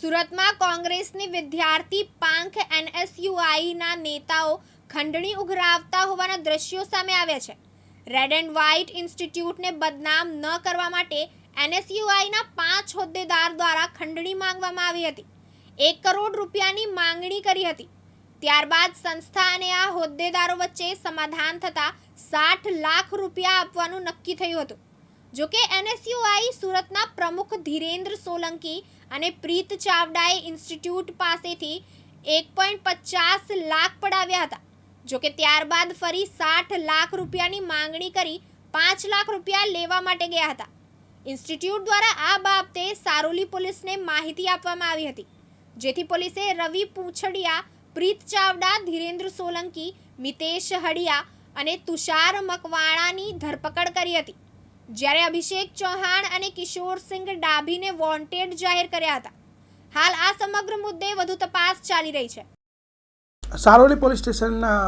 સુરતમાં કોંગ્રેસની વિદ્યાર્થી પાંખ એનએસયુઆઈના નેતાઓ ખંડણી ઉઘરાવતા હોવાના દ્રશ્યો સામે આવ્યા છે. રેડ એન્ડ વ્હાઇટ ઇન્સ્ટિટ્યૂટને બદનામ ન કરવા માટે એનએસયુઆઈના પાંચ હોદ્દેદાર દ્વારા ખંડણી માંગવામાં આવી હતી. એક કરોડ રૂપિયાની માંગણી કરી હતી. ત્યારબાદ સંસ્થા અને આ હોદ્દેદારો વચ્ચે સમાધાન થતાં સાઠ લાખ રૂપિયા આપવાનું નક્કી થયું હતું. જોકે એનએસયુઆઈ સુરતના પ્રમુખ ધીરેન્દ્ર સોલંકી અને પ્રીત ચાવડાએ ઇન્સ્ટિટ્યૂટ પાસેથી એક પોઈન્ટ પચાસ લાખ પડાવ્યા હતા. જોકે ત્યારબાદ ફરી સાઠ લાખ રૂપિયાની માંગણી કરી પાંચ લાખ રૂપિયા લેવા માટે ગયા હતા. ઇન્સ્ટિટ્યૂટ દ્વારા આ બાબતે સારોલી પોલીસને માહિતી આપવામાં આવી હતી. જેથી પોલીસે રવિ પૂંછડિયા, પ્રીત ચાવડા, ધીરેન્દ્ર સોલંકી, મિતેશ હડિયા અને તુષાર મકવાણાની ધરપકડ કરી હતી. જ્યારે અભિષેક ચૌહાણ અને કિશોરસિંહ ડાભીને વોન્ટેડ જાહેર કર્યા હતા. હાલ આ સમગ્ર મુદ્દે વધુ તપાસ ચાલી રહી છે. સારોલી પોલીસ સ્ટેશનના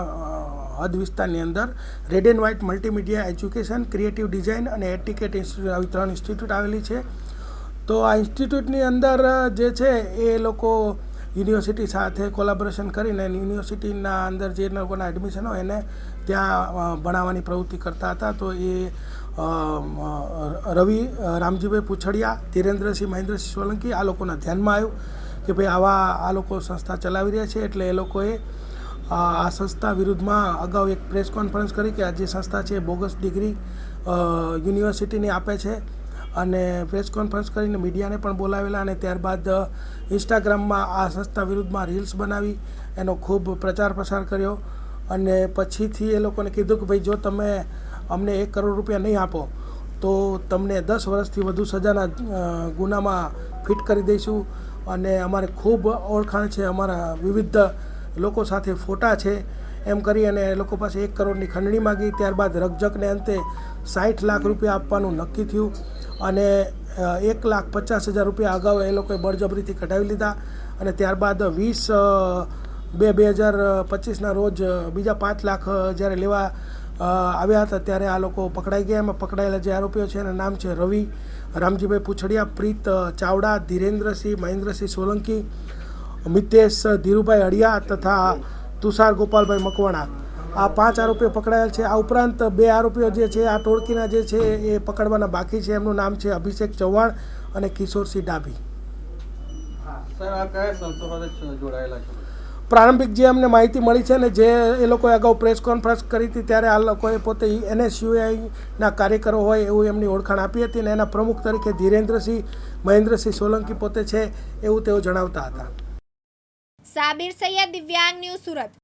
હદ વિસ્તારની અંદર red and white multimedia education, creative design અને એટિકેટ ઇન્સ્ટિટ્યૂટ આવી ત્રણ ઇન્સ્ટિટ્યૂટ આવેલી છે. તો આ ઇન્સ્ટિટ્યૂટની અંદર જે છે એ લોકો યુનિવર્સિટી સાથે કોલાબોરેશન કરીને યુનિવર્સિટીના અંદર જે લોકોના એડમિશન હોય એને ત્યાં ભણાવવાની પ્રવૃત્તિ કરતા હતા. તો એ રવિ રામજીભાઈ પૂછડિયા, ધીરેન્દ્રસિંહ મહેન્દ્રસિંહ સોલંકી આ લોકોના ધ્યાનમાં આવ્યું કે ભાઈ આવા આ લોકો સંસ્થા ચલાવી રહ્યા છે એટલે એ લોકોએ આ સંસ્થા વિરુદ્ધમાં અગાઉ એક પ્રેસ કોન્ફરન્સ કરી કે આ જે સંસ્થા છે બોગસ ડિગ્રી યુનિવર્સિટીની આપે છે. અને પ્રેસ કોન્ફરન્સ કરીને મીડિયાને પણ બોલાવેલા અને ત્યારબાદ ઇન્સ્ટાગ્રામમાં આ સંસ્થા વિરુદ્ધમાં રીલ્સ બનાવી, એનો ખૂબ પ્રચાર પ્રસાર કર્યો. અને પછીથી એ લોકોને કીધું કે ભાઈ જો તમે અમને એક કરોડ રૂપિયા નહીં આપો, તો તમને દસ વર્ષથી વધુ સજાના ગુનામાં ફિટ કરી દઈશું. અને અમારે ખૂબ ઓળખાણ છે, અમારા વિવિધ લોકો સાથે ફોટા છે. એમ કરી અને એ લોકો પાસે એક કરોડની ખંડણી માગી. ત્યારબાદ રકઝકને અંતે સાઠ લાખ રૂપિયા આપવાનું નક્કી થયું અને એક લાખ પચાસ હજાર રૂપિયા અગાઉ એ લોકોએ બળજબરીથી કઢાવી લીધા. અને ત્યારબાદ વીસ બે બે હજાર પચીસના રોજ બીજા પાંચ લાખ જ્યારે લેવા આવ્યા હતા ત્યારે આ લોકો પકડાઈ ગયા. એમાં પકડાયેલા જે આરોપીઓ છે એના નામ છે રવિ, રામજીભાઈ પૂછડિયા, પ્રીત ચાવડા, ધીરેન્દ્રસિંહ, મહેન્દ્રસિંહ સોલંકી, મિતેશ, ધીરુભાઈ અડિયા તથા તુષાર ગોપાલભાઈ મકવાણા. આ પાંચ આરોપીઓ પકડાયેલ છે. આ ઉપરાંત બે આરોપીઓ જે છે, આ ટોળકીના જે છે, એ પકડવાના બાકી છે. એમનું નામ છે અભિષેક ચૌહાણ અને કિશોરસિંહ ડાભી. સર, આ કયા સંસ્થા સાથે જોડાયેલા છો? પ્રારંભિક જે અમને માહિતી મળી છે ને જે એ લોકોએ અગાઉ પ્રેસ કોન્ફરન્સ કરી હતી ત્યારે આ લોકોએ પોતે એનએસયુઆઈના કાર્યકરો હોય એવું એમની ઓળખાણ આપી હતી અને એના પ્રમુખ તરીકે ધીરેન્દ્રસિંહ, મહેન્દ્રસિંહ સોલંકી પોતે છે એવું તેઓ જણાવતા હતા. સાબિર સૈયદ, દિવ્યાંગ ન્યૂઝ સુરત.